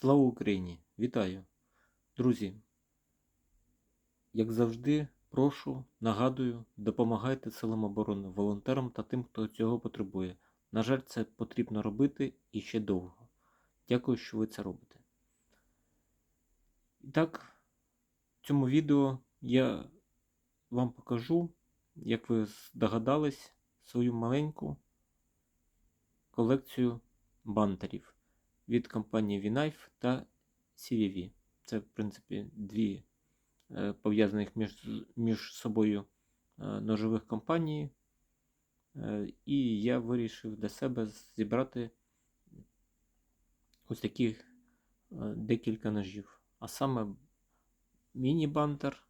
Слава Україні! Вітаю! Друзі! Як завжди, прошу, нагадую, допомагайте силам оборони, волонтерам та тим, хто цього потребує. На жаль, це потрібно робити і ще довго. Дякую, що ви це робите. І так, в цьому відео я вам покажу, як ви здогадались, свою маленьку колекцію бантерів від компанії V-Knife та CVV. Це, в принципі, дві е, пов'язаних між, між собою е, ножових компанії. Е, І я вирішив для себе зібрати ось таких декілька ножів. А саме міні-бантер,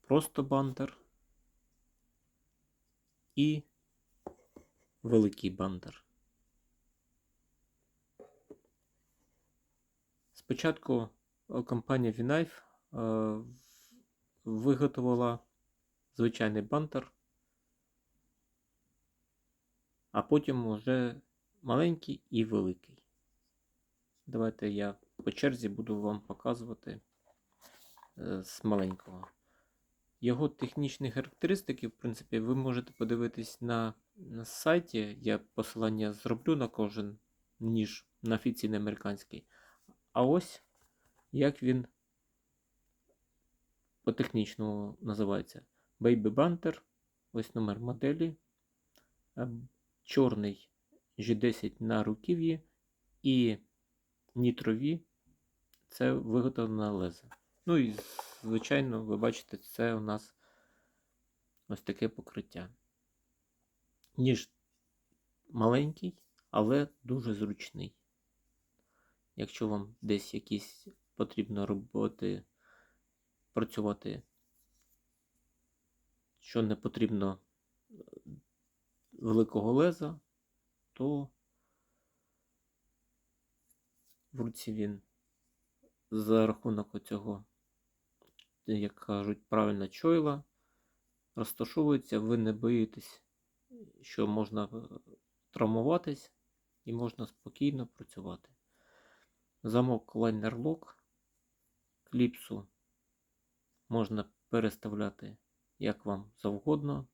просто бантер і великий бантер. Спочатку е, компанія V-Knife е, виготовила звичайний бантер, а потім вже маленький і великий. Давайте я по черзі буду вам показувати е, з маленького. Його технічні характеристики, в принципі, ви можете подивитись на, на сайті. Я посилання зроблю на кожен ніж на офіційний американський. А ось як він по технічному називається. Baby Banter. Ось номер моделі. Е, Чорний G10 на руків'ї і нітрові це виготовлена леза. Ну і, звичайно, ви бачите, це у нас ось таке покриття. Ніж маленький, але дуже зручний. Якщо вам десь якісь потрібно роботи, працювати, що не потрібно великого леза, то в руці він за рахунок оцього, як кажуть, правильно чойла, розташовується, ви не боїтесь, що можна травмуватись і можна спокійно працювати. Замок лайнер лок, кліпсу можна переставляти як вам завгодно.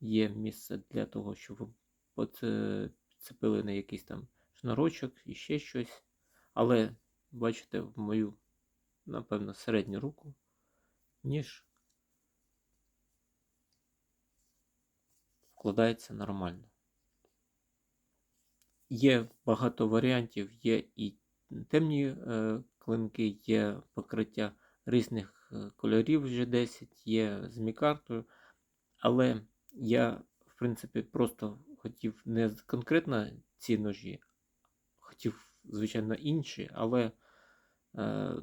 Є місце для того, щоб ви поцепили на якийсь там шнурочок і ще щось. Але бачите, в мою, напевно, середню руку, ніж вкладається нормально. Є багато варіантів, є і темні е, клинки, є покриття різних е, кольорів G10, є з мікартою. Але я, в принципі, просто хотів не конкретно ці ножі, хотів, звичайно, інші, але е,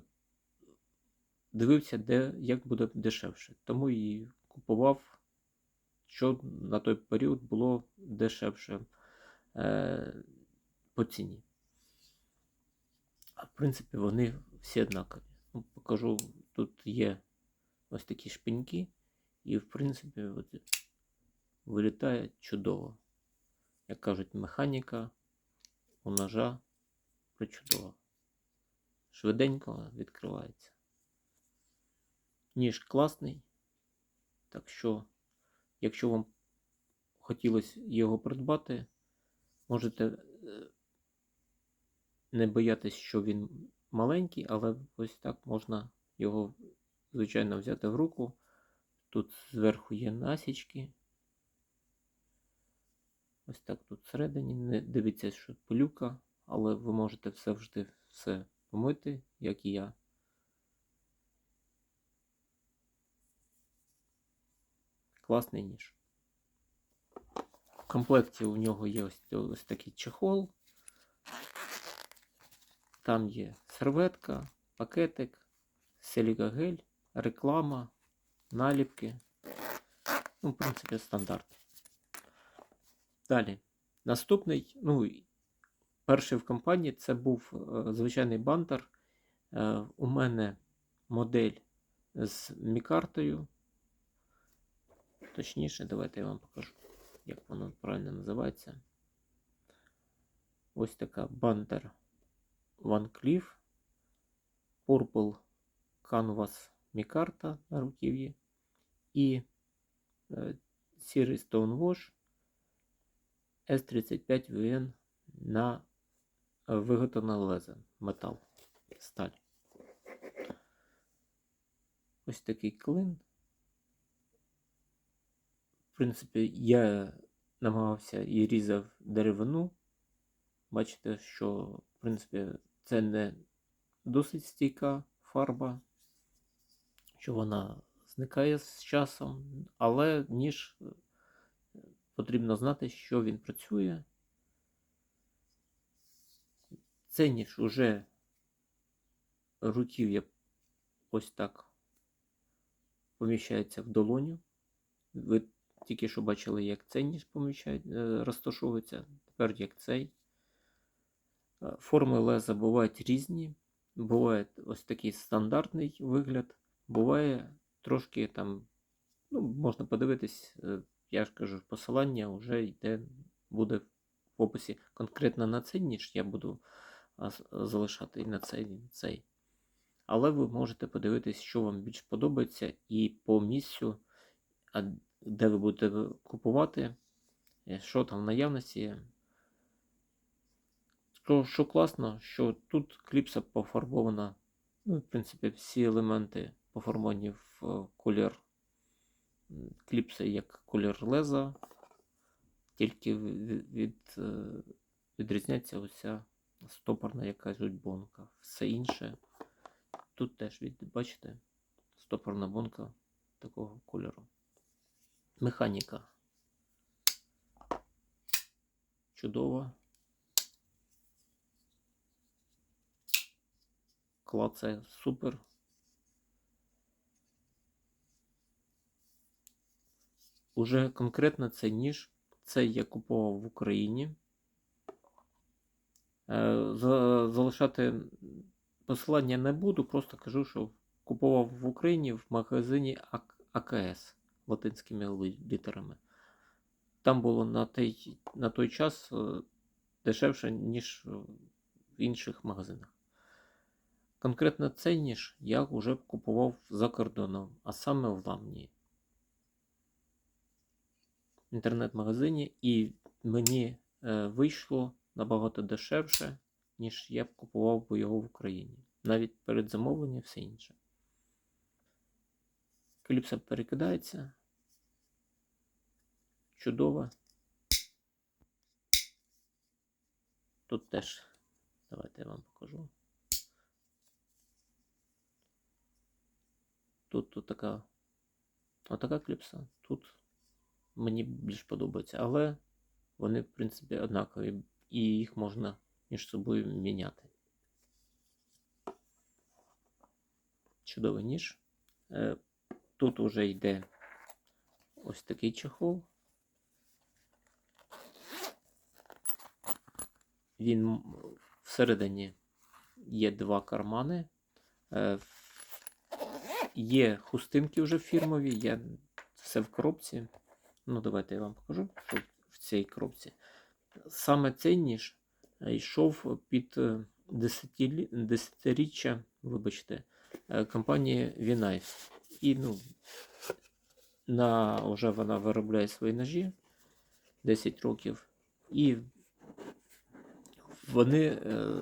дивився, де, як буде дешевше. Тому і купував, що на той період було дешевше е, по ціні. А в принципі, вони всі однакові. Ну, Покажу, тут є ось такі шпиньки, і, в принципі, от, вилітає чудово. Як кажуть, механіка у ножа причудова. Швиденько відкривається. Ніж класний. Так що, якщо вам хотілося його придбати, можете е, не боятись, що він маленький, але ось так можна його, звичайно, взяти в руку. Тут зверху є насічки. Ось так тут всередині. Не дивіться, що пилюка, але ви можете все завжди все помити, як і я. Класний ніж. В комплекті у нього є ось, ось такий чехол. Там є серветка, пакетик, силікагель, реклама, наліпки. Ну, в принципі, стандарт. Далі. Наступний, ну, перший в компанії це був е, звичайний бантер. Е, у мене модель з мікартою. Точніше, давайте я вам покажу, як воно правильно називається. Ось така бантер Van Cleef, Purple Canvas Micarta на руків'ї і е, сірий Stonewash S35VN на виготовлене лезо, метал, сталь. Ось такий клин. В принципі, я намагався і різав деревину. Бачите, що, в принципі, це не досить стійка фарба, що вона зникає з часом, але ніж е, потрібно знати, що він працює. Цей ніж уже руків'я ось так поміщається в долоню. Ви тільки що бачили, як цей ніж е, розташовується, тепер як цей. Е, Форми леза бувають різні. Буває ось такий стандартний вигляд, буває трошки там, ну, можна подивитись, е, я ж кажу, посилання вже йде, буде в описі. Конкретно на цей ніж я буду залишати і на цей, і на цей. Але ви можете подивитись, що вам більш подобається, і по місцю, де ви будете купувати, е, що там в наявності. Що, що класно, що тут кліпса пофарбована. Ну, в принципі, всі елементи пофарбовані в е, колір м, кліпси як колір леза, тільки від, від, е, відрізняється оця стопорна якась бонка. Все інше. Тут теж від, бачите, стопорна бонка такого кольору. Механіка. Чудова. Клацає супер. Уже конкретно цей ніж. Цей я купував в Україні. Е, Залишати посилання не буду, просто кажу, що купував в Україні в магазині АКС латинськими літерами. Там було на той, на той час е, дешевше, ніж в інших магазинах. Конкретно цей ніж я вже купував за кордоном, а саме в Ламні. В інтернет-магазині, і мені е, вийшло набагато дешевше, ніж я б купував би його в Україні. Навіть перед замовленням все інше. Кліпса перекидається. Чудово. Тут теж. Давайте я вам покажу. Тут, тут така. Отака кліпса. Тут мені більш подобається. Але вони, в принципі, однакові. І їх можна між собою міняти. Чудовий ніж. Е, Тут уже йде ось такий чехол. Він всередині є два кармани. Е, Є хустинки вже фірмові, є все в коробці. Ну, давайте я вам покажу, що в цій коробці. Саме цей ніж е, йшов під е, десятилі- десятиріччя, вибачте, е, компанії Vinife. І ну, на, вже вона виробляє свої ножі 10 років. І вони е,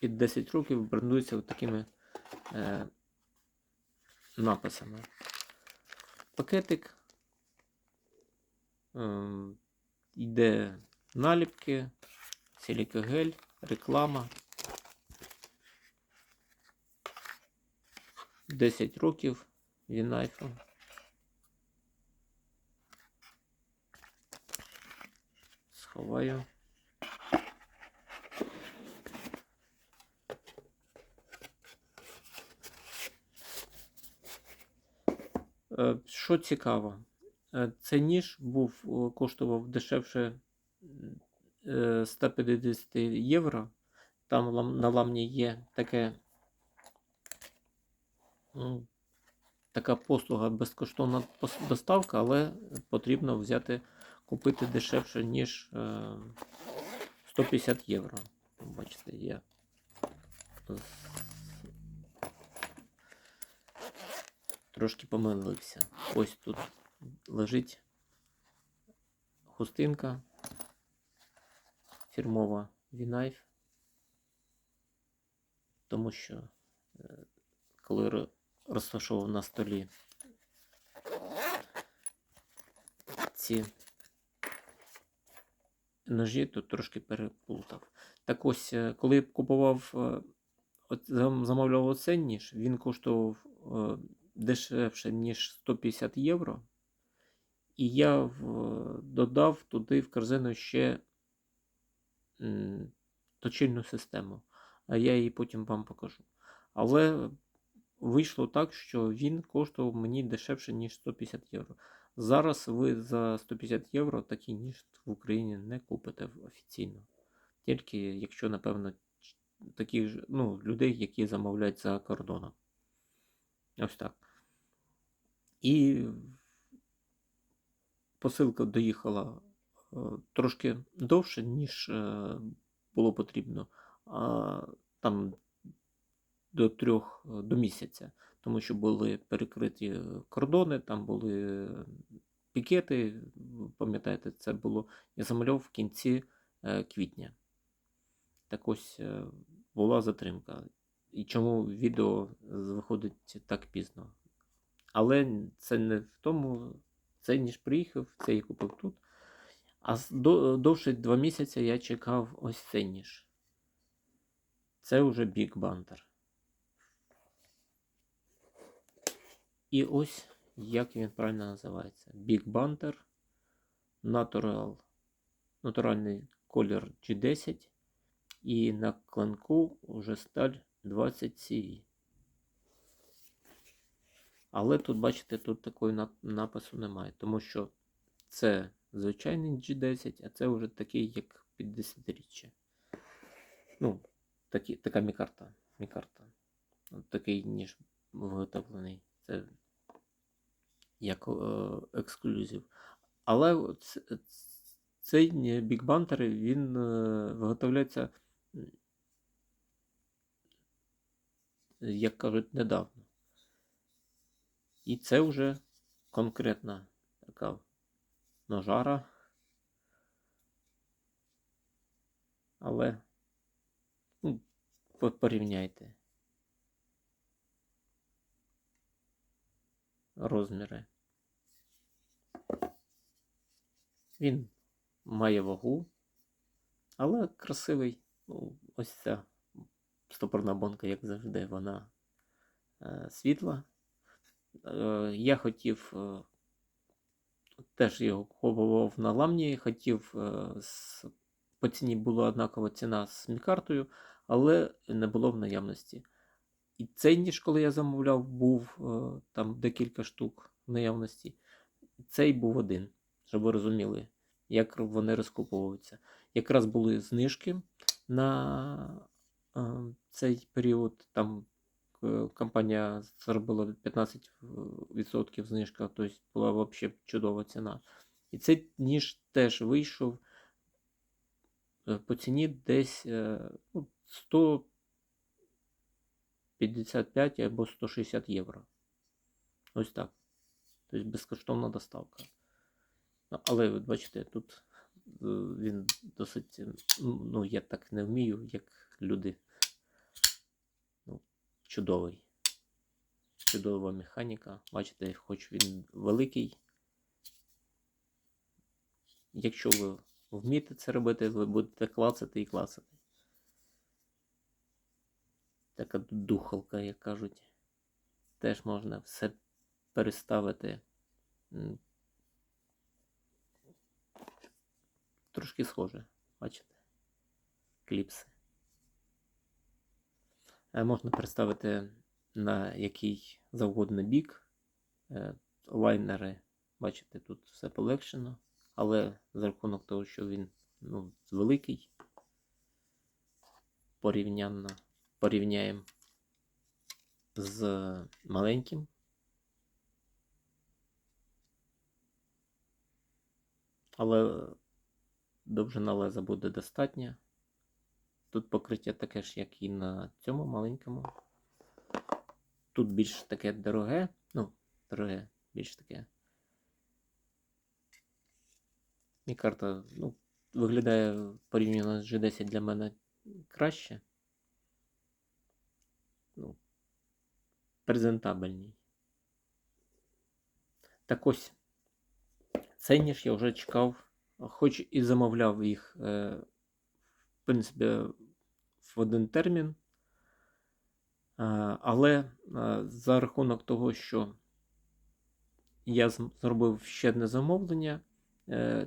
під 10 років брендуються такими е, написами. Пакетик. Ем, йде наліпки, силікагель, реклама. 10 років Вінайфу. Сховаю. Е, Що цікаво, е, цей ніж був коштував дешевше е, 150 євро. Там на ламні є таке, така послуга безкоштовна доставка, але потрібно взяти, купити дешевше, ніж е, 150 євро. Бачите, є трошки помилився. Ось тут лежить хустинка фірмова Вінайф. Тому що е, коли розташовував на столі ці ножі, то трошки переплутав. Так ось, е, коли купував, е, замовляв оцей ніж, він коштував дешевше, ніж 150 євро. І я в- додав туди в корзину ще м, точильну систему. А я її потім вам покажу. Але вийшло так, що він коштував мені дешевше, ніж 150 євро. Зараз ви за 150 євро такий ніж в Україні не купите офіційно. Тільки якщо, напевно, таких ну, людей, які замовляють за кордоном. Ось так. І посилка доїхала е, трошки довше, ніж е, було потрібно. А, там до трьох е, до місяця, тому що були перекриті кордони, там були пікети. Пам'ятаєте, це було я замовляв в кінці квітня. Так ось була затримка. І чому відео виходить так пізно? Але це не в тому, цей ніж приїхав, цей я купив тут. А довше два місяці я чекав ось цей ніж. Це вже Big Banter. І ось як він правильно називається. Big Banter Natural. Натуральний колір G10. І на клинку вже сталь 20 CV. Але тут, бачите, тут такої напису немає, тому що це звичайний G10, а це вже такий, як під 10-річчя. Ну, такі, така мікарта. мікарта. От такий ніж виготовлений. Це як е, ексклюзив. Але цей Banter, він е, виготовляється, як кажуть, недавно. І це вже конкретна така ножара. Але ну, порівняйте розміри. Він має вагу, але красивий. Ну, ось ця стопорна бонка, як завжди, вона е, світла. Е, я хотів е, теж його купував на ламні, хотів е, по ціні була однакова ціна з мікартою, але не було в наявності. І цей ніж, коли я замовляв, був там декілька штук в наявності. Цей був один, щоб ви розуміли, як вони розкуповуються. Якраз були знижки на цей період. Там компанія зробила 15% знижка, тобто була взагалі чудова ціна. І цей ніж теж вийшов е, по ціні десь е, ну, 155 або 160 євро. Ось так. Тобто безкоштовна доставка. Ну, але ви бачите, тут е, він досить. Ну, я так не вмію, як люди. Чудовий. Чудова механіка. Бачите, хоч він великий. Якщо ви вмієте це робити, ви будете клацати і клацати. Така духалка, як кажуть. Теж можна все переставити. Трошки схоже, бачите? Кліпси. Е, Можна переставити на який завгодно бік. Е, Лайнери, бачите, тут все полегшено, але за рахунок того, що він ну, великий, порівнянно порівняємо з маленьким. Але довжина леза буде достатня, Тут покриття таке ж, як і на цьому маленькому. Тут більш таке дороге, ну, дороге, більш таке. І карта, ну, виглядає порівняно з G10 для мене краще. Ну, презентабельній. Так ось, цей ніж я вже чекав, хоч і замовляв їх, е, принципі, в один термін. Е, Але е, за рахунок того, що я зробив ще одне замовлення, е,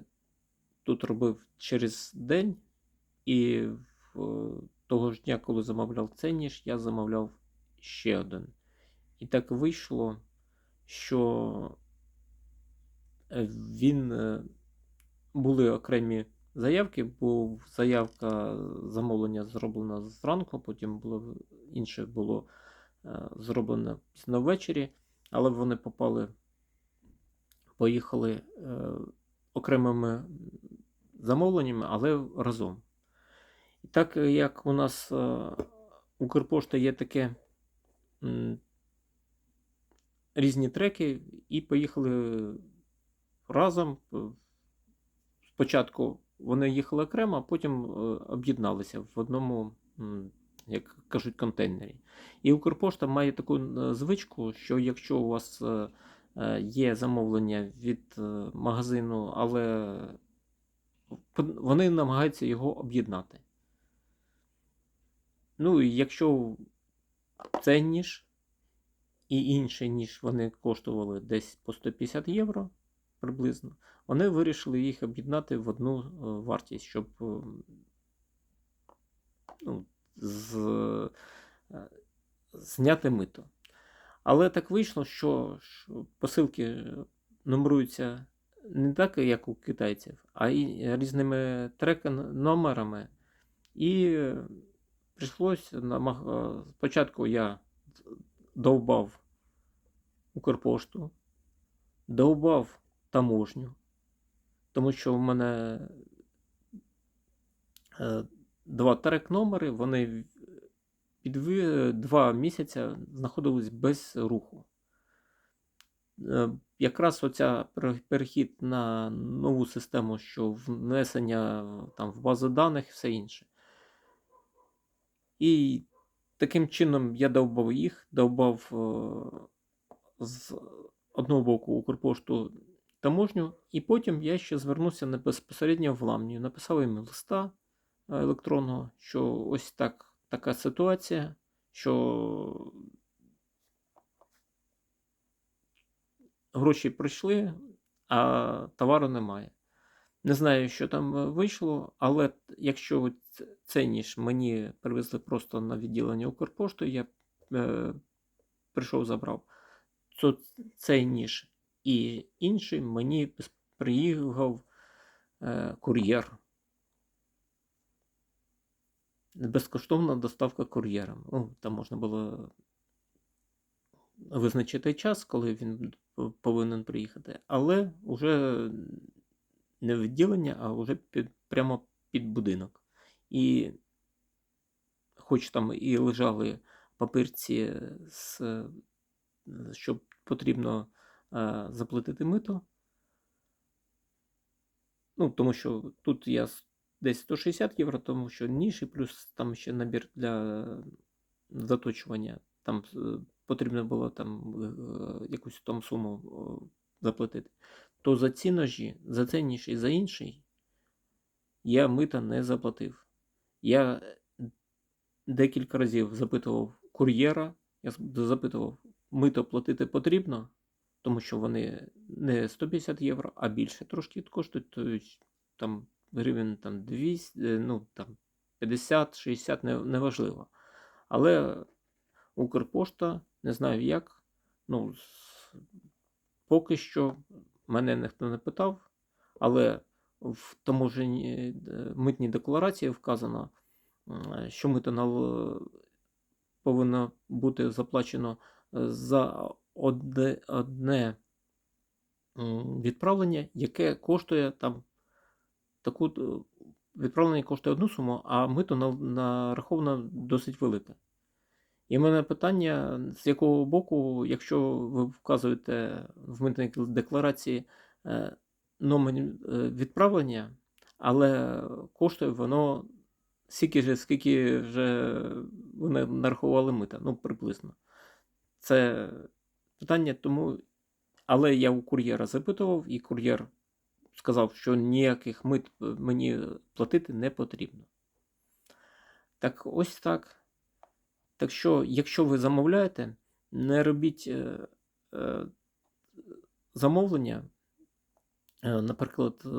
тут робив через день, і того ж дня, коли замовляв цей ніж, я замовляв ще один. І так вийшло, що він були окремі заявки, був заявка замовлення зроблена зранку, потім було інше було е, зроблено пізно ввечері, але вони попали, поїхали е, окремими замовленнями, але разом. І так е, як у нас Укрпошта є таке різні треки, і поїхали разом. Спочатку вони їхали окремо, а потім е, об'єдналися в одному, як кажуть, контейнері. І Укрпошта має таку звичку, що якщо у вас е, е, є замовлення від магазину, але вони намагаються його об'єднати. Ну, і якщо цей ніж і інший ніж вони коштували десь по 150 євро приблизно, вони вирішили їх об'єднати в одну е, вартість, щоб е, ну, з, е, зняти мито. Але так вийшло, що, посилки нумеруються не так, як у китайців, а й різними трек-номерами. І е, спочатку я довбав Укрпошту, довбав таможню, тому що в мене е, два трек-номери, вони під два місяці знаходились без руху. Е, Якраз оця перехід на нову систему, що внесення там, в базу даних і все інше. І таким чином я довбав їх, довбав е, з одного боку Укрпошту таможню, і потім я ще звернувся безпосередньо в Ламнію. Написав їм листа е, електронного, що ось так, така ситуація, що гроші прийшли, а товару немає. Не знаю, що там е, вийшло, але якщо цей ніж мені привезли просто на відділення Укрпошти, я е, прийшов, забрав, то цей ніж і інший мені приїхав е, кур'єр. Безкоштовна доставка кур'єром. Ну, там можна було визначити час, коли він повинен приїхати, але вже не відділення, а вже під, прямо під будинок. І хоч там і лежали папірці, з, що потрібно заплатити мито. Ну, тому що тут я десь 160 євро, тому що ніж плюс там ще набір для заточування. Там е, потрібно було там е, якусь там суму е, заплатити. То за ці ножі, за цей ніж і за інший, я мита не заплатив. Я декілька разів запитував кур'єра, я запитував, мито платити потрібно, тому що вони не 150 євро, а більше трошки коштують, там гривень там 200, е, ну там 50-60, неважливо. Але Укрпошта, не знаю як, ну, поки що мене ніхто не питав, але в таможенні е, митній декларації вказано, що мито повинно бути заплачено е, за одне, одне відправлення, яке коштує там таку відправлення коштує одну суму, а мито на- нараховано досить велике. І в мене питання, з якого боку, якщо ви вказуєте в митній декларації е, номер е, відправлення, але коштує воно стільки ж, скільки вже вони нарахували мита, ну приблизно. Це питання, тому. Але я у кур'єра запитував, і кур'єр сказав, що ніяких мит е, мені платити не потрібно. Так ось так. Так що, якщо ви замовляєте, не робіть е, е, замовлення, е, наприклад, е,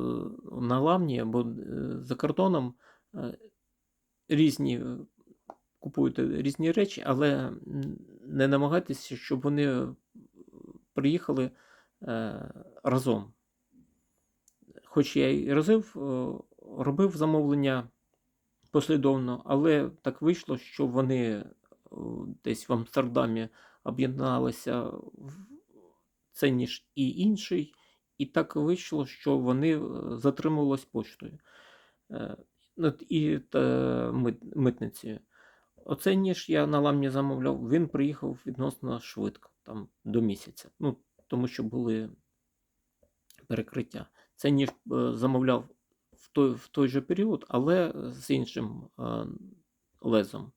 на ламні або е, за кордоном е, різні, е, купуєте різні речі, але не намагайтеся, щоб вони приїхали е, разом. Хоч я і разив, е, робив замовлення послідовно, але так вийшло, що вони е, десь в Амстердамі об'єдналися в цей ніж і інший, і так вийшло, що вони е, затримувались поштою ну, і та, мит, митницею. Оцей ніж я на ламні замовляв, він приїхав відносно швидко, там до місяця. Ну, тому що були перекриття. Цей ніж е, замовляв в той, в той же період, але з іншим е, лезом,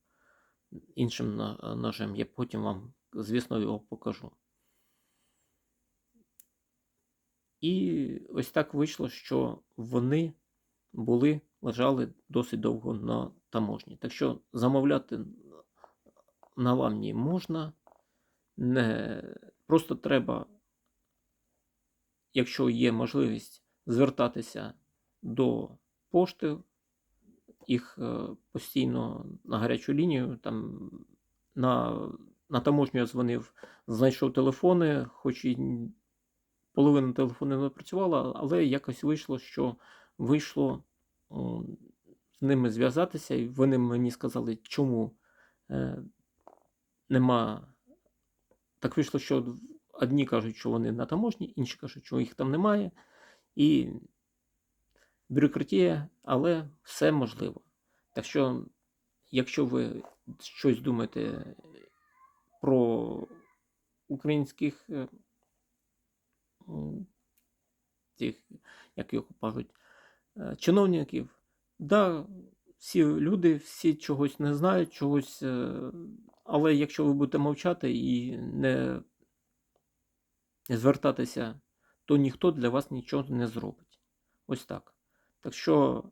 іншим на- ножем. Я потім вам, звісно, його покажу. І ось так вийшло, що вони були, лежали досить довго на таможні. Так що замовляти на ламні можна. Не, просто треба, якщо є можливість, звертатися до пошти, їх е, постійно на гарячу лінію. Там на, на таможню я дзвонив, знайшов телефони, хоч і половина телефонів не працювала, але якось вийшло, що вийшло з ними зв'язатися, і вони мені сказали, чому е, нема. Так вийшло, що одні кажуть, що вони на таможні, інші кажуть, що їх там немає. І бюрократія, але все можливо. Так що, якщо ви щось думаєте про українських е, тих, як їх кажуть, е, чиновників, да, всі люди, всі чогось не знають, чогось. Але якщо ви будете мовчати і не звертатися, то ніхто для вас нічого не зробить. Ось так. Так що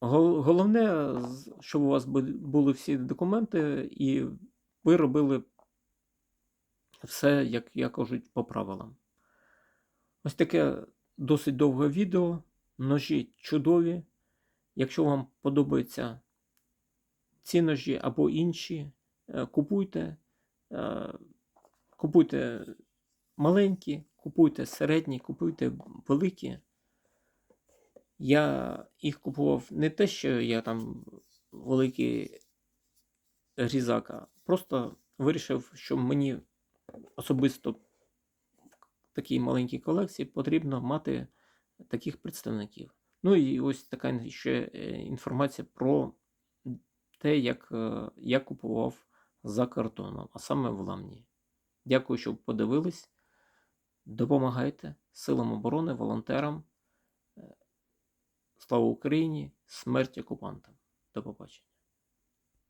головне, щоб у вас були всі документи, і ви робили все, як я кажуть, по правилам. Ось таке досить довге відео. Ножі чудові. Якщо вам подобаються ці ножі або інші, е, купуйте. Е, Купуйте маленькі, купуйте середні, купуйте великі. Я їх купував не те, що я там великий різака, просто вирішив, що мені особисто в такій маленькій колекції потрібно мати таких представників. Ну і ось така ще е, інформація про те, як е, я купував за кордоном, а саме в Ламні. Дякую, що подивились. Допомагайте силам оборони, волонтерам. Е, Слава Україні! Смерть окупантам! До побачення!